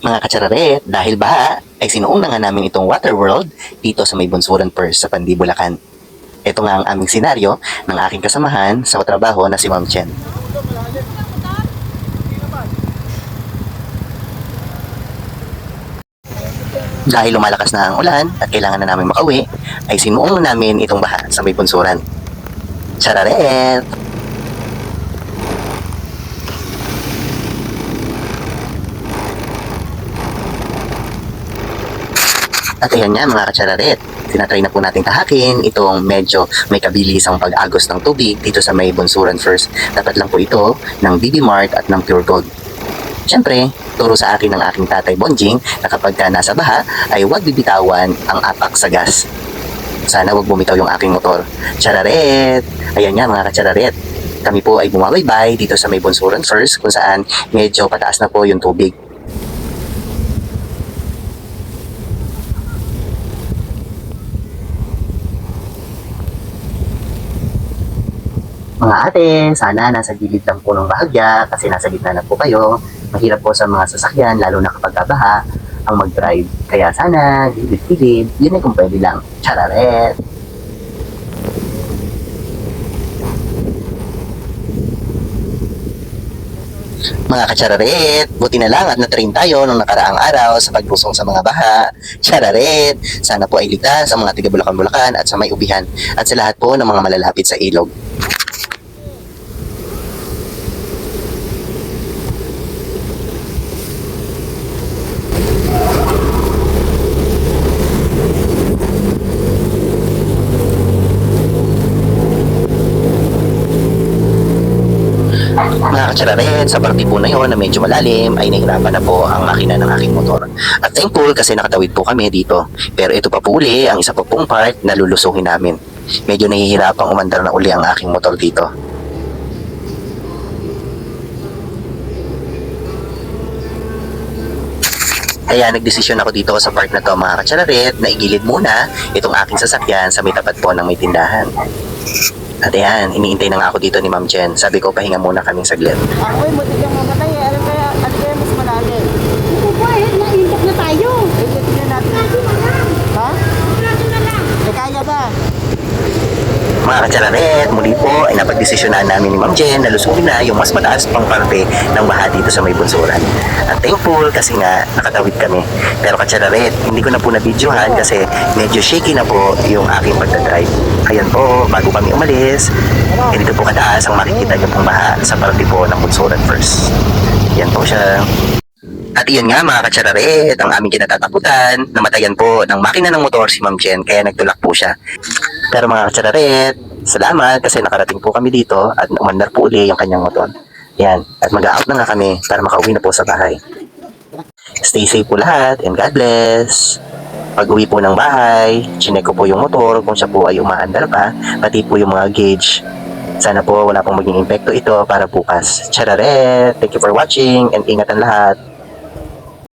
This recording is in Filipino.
Mga katsararet, dahil baha, ay sinuong na nga namin itong water world dito sa may Bunsuran First sa Pandi. Ito nga ang aming senaryo ng aking kasamahan sa trabaho na si Ma'am Chen. Dahil lumalakas na ang ulan at kailangan na namin makauwi, ay sinuong na namin itong baha sa may bunsuran. Chararet! At ayan nga mga katsararet, tinatry na po natin tahakin itong medyo may kabilisang pag-agos ng tubig dito sa may bunsuran first. Dapat lang po ito ng BB Mart at ng Pure Gold. Siyempre, turo sa akin ng aking tatay Bonjing na kapag ka nasa baha ay huwag bibitawan ang apak sa gas. Sana huwag bumitaw yung aking motor. Chararet! Ayan nga mga katsararet. Kami po ay bumabaybay dito sa may Bunsuran First kung saan medyo pataas na po yung tubig. Mga ate, sana nasa gilid lang po ng bahagya kasi nasa gitna na po kayo. Mahirap po sa mga sasakyan, lalo na kapag baha ang mag-drive. Kaya sana, gilid-gilid, yun ay kung pwede lang. Chararet! Mga katsararet, buti na lang at natrain tayo nung nakaraang araw sa paglusong sa mga baha. Chararet, sana po ay ligtas ang mga tiga Bulacan-Bulacan at sa may ubihan at sa lahat po ng mga malalapit sa ilog. Mga katsararet, sa parte po na yon na medyo malalim ay nahirapan na po ang makina ng aking motor. At thankful kasi nakatawid po kami dito. Pero ito pa po uli ang isa pa pong part na lulusuhin namin. Medyo nahihirapang umandar na uli ang aking motor dito. Kaya nagdesisyon ako dito sa part na to mga katsararet na igilid muna itong aking sasakyan sa may tapat po ng may tindahan. At ayan, iniintay na nga ako dito ni Ma'am Chen. Sabi ko, pahinga muna kaming saglit. Ako ay mutik kang mamatay eh. Ano kaya, ano kaya mas malalim? Ako po eh, naintok na tayo. Eh, tingnan natin. Natin na lang. Ha? Natin na lang. Eh, kaya ba? Mga katsararet, muli po ay napagdesisyonan namin ni Ma'am Jen na lusukin na yung mas mataas pang parte ng baha dito sa may bunsuran. At thankful kasi nga nakatawid kami. Pero katsararet, hindi ko na po na-videohan kasi medyo shaky na po yung aking pagdadrive. Ayan po, bago kami umalis, eh, dito po kataas ang makikita niyo pong baha sa parte po ng bunsuran first. Yan po siya. At iyon nga mga katsararet, ang aming kinatatakutan, namatayan po ng makina ng motor si Ma'am Jen kaya nagtulak po siya. Pero mga katsararet, salamat kasi nakarating po kami dito at umandar po uli yung kanyang motor. Yan, at mag-out na nga kami para makauwi na po sa bahay. Stay safe po lahat and God bless. Pag uwi po ng bahay, chinek ko po yung motor kung siya po ay umaandar pa, pati po yung mga gauge. Sana po wala pong maging impekto ito para bukas. Chararet! Thank you for watching and ingatan lahat.